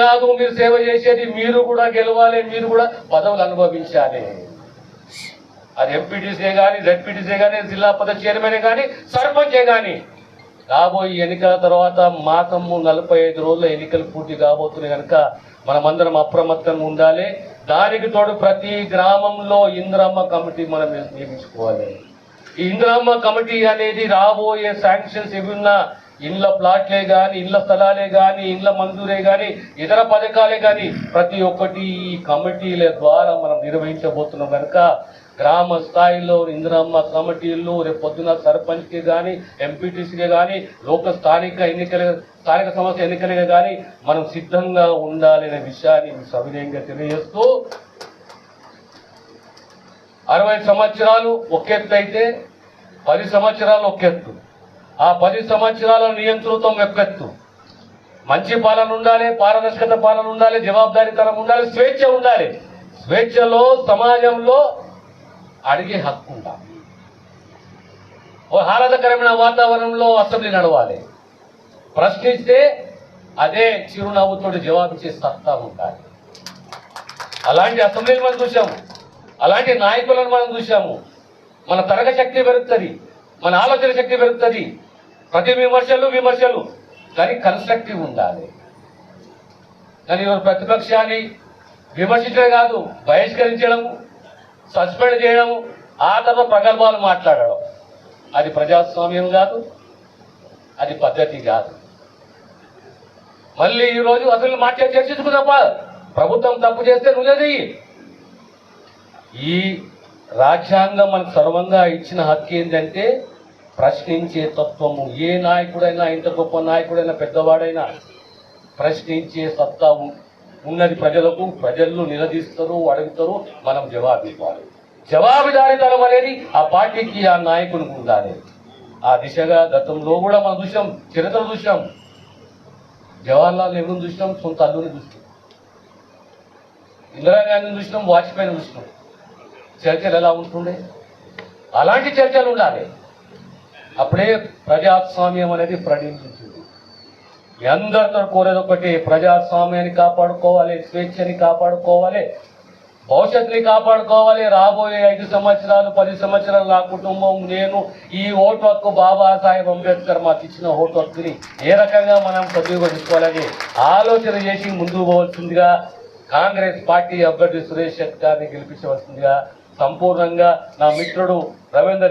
కాదు మీరు సేవ చేసేది మీరు కూడా గెలవాలి మీరు కూడా పదవులు అనుభవించాలి. అది ఎంపీటీసీ కానీ జడ్పీటీసీ కానీ జిల్లా పద చైర్మన్ కానీ సర్పంచే కానీ రాబోయే ఎన్నికల తర్వాత మాసము నలభై ఐదు రోజుల ఎన్నికలు పూర్తి కాబోతున్నాయి కనుక మనమందరం అప్రమత్తంగా ఉండాలి. దానికి తోడు ప్రతి గ్రామంలో ఇంద్రమ్మ కమిటీ మనం నియమించుకోవాలి. ఈ ఇంద్రమ్మ కమిటీ అనేది రాబోయే శాంక్షన్స్ ఏమున్నా ఇండ్ల ప్లాట్లే కానీ ఇండ్ల స్థలాలే కానీ ఇండ్ల మంజూరే కానీ ఇతర పథకాలే కానీ ప్రతి ఒక్కటి ఈ కమిటీల ద్వారా మనం నిర్వహించబోతున్నాం కనుక గ్రామ స్థాయిలో ఇందిరమ్మ కమిటీలు రేపు పొద్దున సర్పంచ్కి కానీ ఎంపీటీసీకి కానీ లోక స్థానిక ఎన్నికల స్థానిక సంస్థ ఎన్నికలకి కానీ మనం సిద్ధంగా ఉండాలనే విషయాన్ని సవినయంగా తెలియజేస్తూ అరవై సంవత్సరాలు ఒకెత్తు అయితే పది సంవత్సరాలు ఒకెత్తు. ఆ పది సంవత్సరాల నియంతృత్వం ఒకెత్తు మంచి పాలన ఉండాలి పారదర్శకత పాలన ఉండాలి జవాబుదారీతనం ఉండాలి స్వేచ్ఛ ఉండాలి. స్వేచ్ఛలో సమాజంలో అడిగే హక్కు ఉండాలి. ఓ ఆహ్లాదకరమైన వాతావరణంలో అసెంబ్లీ నడవాలి. ప్రశ్నిస్తే అదే చిరునవ్వుతోటి జవాబిచ్చే సత్తా ఉండాలి. అలాంటి అసెంబ్లీని మనం చూసాము అలాంటి నాయకులను మనం చూసాము మన తరగ శక్తి పెరుగుతుంది. మన ఆలోచన శక్తి పెరుగుతుంది. ప్రతి విమర్శలు విమర్శలు. కానీ కన్స్ట్రక్టివ్ ఉండాలి. కానీ ప్రతిపక్షాన్ని విమర్శించడం కాదు బహిష్కరించడం సస్పెండ్ చేయడం ఆ తర్వాత ప్రగల్భాలు మాట్లాడడం. అది ప్రజాస్వామ్యం కాదు అది పద్ధతి కాదు. మళ్ళీ ఈరోజు అసలు మాట్లాడి తప్ప ప్రభుత్వం తప్పు చేస్తే నువ్వేది ఈ రాజ్యాంగం మనకు సర్వంగా ఇచ్చిన హక్కు ఏంటంటే ప్రశ్నించే తత్వము ఏ నాయకుడైనా ఇంత గొప్ప నాయకుడైనా పెద్దవాడైనా ప్రశ్నించే సత్తా ఉన్నది ప్రజలకు. ప్రజలు నిలదీస్తారు అడుగుతారు మనం జవాబు ఇవ్వాలి జవాబుదారితనం అనేది ఆ పార్టీకి ఆ నాయకునికి ఉండాలి ఆ దిశగా గతంలో కూడా మనం చూసాం చరిత్ర చూసాం జవహర్లాల్ నెహ్రూని చూసినాం సొంత అల్లుని చూసినాం ఇందిరాగాంధీని చూసినాం వాజ్పేయిని చూసినాం చర్చలు ఎలా ఉంటుండే? అలాంటి చర్చలు ఉండాలి. అప్పుడే ప్రజాస్వామ్యం అనేది ప్రణించింది. మీ అందరితో కోరేది ఒకటి ప్రజాస్వామ్యాన్ని కాపాడుకోవాలి స్వేచ్ఛని కాపాడుకోవాలి భవిష్యత్తుని కాపాడుకోవాలి. రాబోయే ఐదు సంవత్సరాలు పది సంవత్సరాలు నా కుటుంబం నేను ఈ ఓటు హక్కు బాబాసాహెబ్ అంబేద్కర్ మాకు ఇచ్చిన ఓటు హక్కుని ఏ రకంగా మనం సద్వినియోగించుకోవాలని ఆలోచన చేసి ముందుకు పోవాల్సిందిగా కాంగ్రెస్ పార్టీ అభ్యర్థి సురేష్ శెట్ గారిని గెలిపించవలసిందిగా సంపూర్ణంగా నా మిత్రుడు రవీందర్